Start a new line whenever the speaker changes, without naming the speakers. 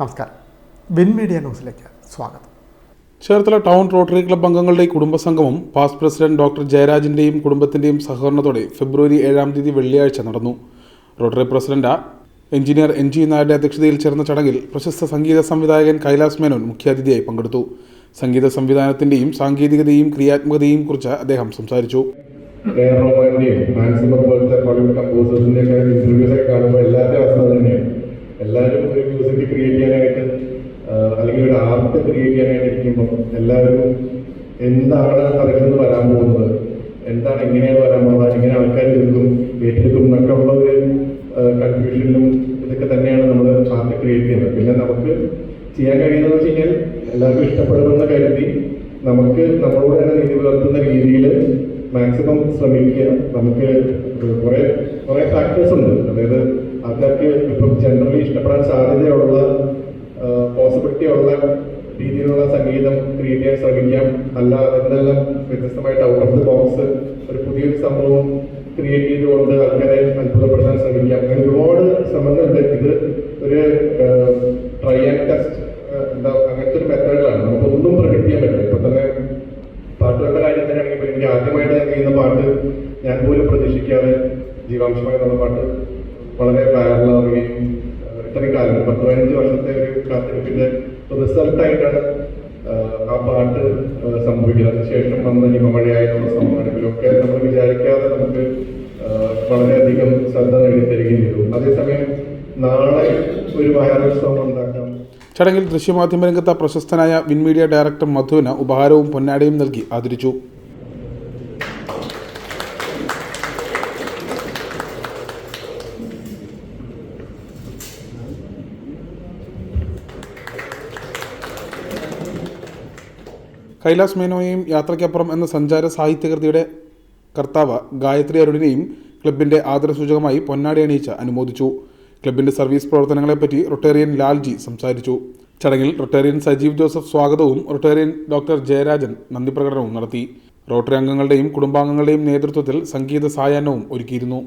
നമസ്കാരം. Win media ന്യൂസിലേക്ക് സ്വാഗതം.
ചേർത്തല ടൗൺ റോട്ടറി ക്ലബ് അംഗങ്ങളുടെ കുടുംബസംഗമം പാസ്റ്റ് പ്രസിഡന്റ് ഡോക്ടർ ജയരാജിന്റെയും കുടുംബത്തിന്റെയും സഹകരണത്തോടെ ഫെബ്രുവരി ഏഴാം തീയതി വെള്ളിയാഴ്ച നടന്നു. Rotary president engineer N G നായരുടെ അധ്യക്ഷതയിൽ ചേർന്ന ചടങ്ങിൽ പ്രശസ്ത സംഗീത സംവിധായകൻ കൈലാസ് മേനോൻ മുഖ്യാതിഥിയായി പങ്കെടുത്തു. സംഗീത സംവിധാനത്തിന്റെയും സാങ്കേതികതയും ക്രിയാത്മകതയും കുറിച്ച് അദ്ദേഹം സംസാരിച്ചു.
പോലത്തെ ഹോളിവുഡ് ഇന്റർവ്യൂസ് ഒക്കെ കാണുമ്പോൾ എല്ലാവരുടെ അവസ്ഥ തന്നെയാണ് എല്ലാവരും ഒരു മ്യൂസിക് ക്രിയേറ്റ് ചെയ്യാനായിട്ട് ആ, അല്ലെങ്കിൽ പ്രിയിക്കാനായിട്ടിരിക്കുമ്പോൾ എല്ലാവരും എന്താണ് അതിൽ വരാൻ പോകുന്നത്? എന്താണ് എങ്ങനെയാണ് വരാൻ പോകുന്നത്? എങ്ങനെ ആൾക്കാർ എടുക്കും ഏറ്റെടുക്കും എന്നൊക്കെ ഉള്ള ഒരു കൺഫ്യൂഷനിലും ഇതൊക്കെ തന്നെയാണ് നമ്മൾ ആർട്ട് ക്രിയേറ്റ് ചെയ്യുന്നത്. പിന്നെ നമുക്ക് ചെയ്യാൻ കഴിയുന്നത് വെച്ച് കഴിഞ്ഞാൽ എല്ലാവർക്കും ഇഷ്ടപ്പെടുമെന്ന് കരുതി നമുക്ക് നമ്മളോട് തന്നെ നീതി പുലർത്തുന്ന രീതിയിൽ മാക്സിമം ശ്രമിക്കുക. നമുക്ക് കുറേ കുറേ ഫാക്ടേഴ്സ് ഉണ്ട്. അതായത് ആൾക്കാർക്ക് ഇപ്പം ജനറലി ഇഷ്ടപ്പെടാൻ സാധ്യതയുള്ള ഉള്ള രീതിയിലുള്ള സംഗീതം ക്രിയേറ്റ് ചെയ്യാൻ ശ്രമിക്കാം. അല്ല എന്തെല്ലാം വ്യത്യസ്തമായിട്ട് ഔട്ട് ഓഫ് ദി ബോക്സ് ഒരു പുതിയൊരു സംഭവം ക്രിയേറ്റ് ചെയ്തുകൊണ്ട് ആൾക്കാരെ അത്ഭുതപ്പെടുത്താൻ ശ്രമിക്കാം. അങ്ങനെ ഒരുപാട് ശ്രമങ്ങളുണ്ട്. ഇത് ഒരു ട്രൈ ആൻഡ് ടെസ്റ്റ് എന്താ അങ്ങനത്തെ ഒരു മെത്തേഡിലാണ് നമുക്കൊന്നും പ്രൊഡിക്ട് ചെയ്യാൻ പറ്റില്ല. ഇപ്പൊ തന്നെ പാട്ടുകളുടെ കാര്യം തന്നെയാണെങ്കിൽ എനിക്ക് ആദ്യമായിട്ട് ഞാൻ ചെയ്യുന്ന പാട്ട് ഞാൻ പോലും പ്രതീക്ഷിക്കാതെ ജീവാംശമായിട്ടുള്ള പാട്ട് വളരെ വൈറലാവുകയും ഇത്രയും കാലം പത്ത് പതിനഞ്ച് വർഷത്തെ ഒരു കാത്തിരിപ്പിന്റെ റിസൾട്ടായിട്ടാണ് ആ പാട്ട് സംഭവിക്കുന്നത്. അതിനുശേഷം വന്ന ഹിമമഴയായിട്ടുള്ള സംഭവങ്ങളിലും ഒക്കെ നമ്മൾ വിചാരിക്കാതെ നമുക്ക് വളരെയധികം ശ്രദ്ധ നേടിത്തരികയും ചെയ്തു. അതേസമയം നാളെ ഒരു വയറുത്സവം ഉണ്ടാക്കാം.
ചടങ്ങിൽ ദൃശ്യമാധ്യമ രംഗത്ത് പ്രശസ്തനായ വിൻമീഡിയ ഡയറക്ടർ മധുവിന് ഉപഹാരവും പൊന്നാടയും നൽകി. ആദരിച്ചു. കൈലാസ് മേനോയെയും യാത്രയ്ക്കപ്പുറം എന്ന സഞ്ചാര സാഹിത്യകൃതിയുടെ കർത്താവ് ഗായത്രി അരുണിനെയും ക്ലബിന്റെ ആദരസൂചകമായി പൊന്നാടി അണിയിച്ച് അനുമോദിച്ചു. ക്ലബിന്റെ സർവീസ് പ്രവർത്തനങ്ങളെപ്പറ്റി റൊട്ടേറിയൻ ലാൽജി സംസാരിച്ചു. ചടങ്ങിൽ റൊട്ടേറിയൻ സജീവ് ജോസഫ് സ്വാഗതവും റൊട്ടേറിയൻ ഡോക്ടർ ജയരാജൻ നന്ദി പ്രകടനവും നടത്തി. റോട്ടറി അംഗങ്ങളുടെയും കുടുംബാംഗങ്ങളുടെയും നേതൃത്വത്തിൽ സംഗീത സായാഹ്നവും ഒരുക്കിയിരുന്നു.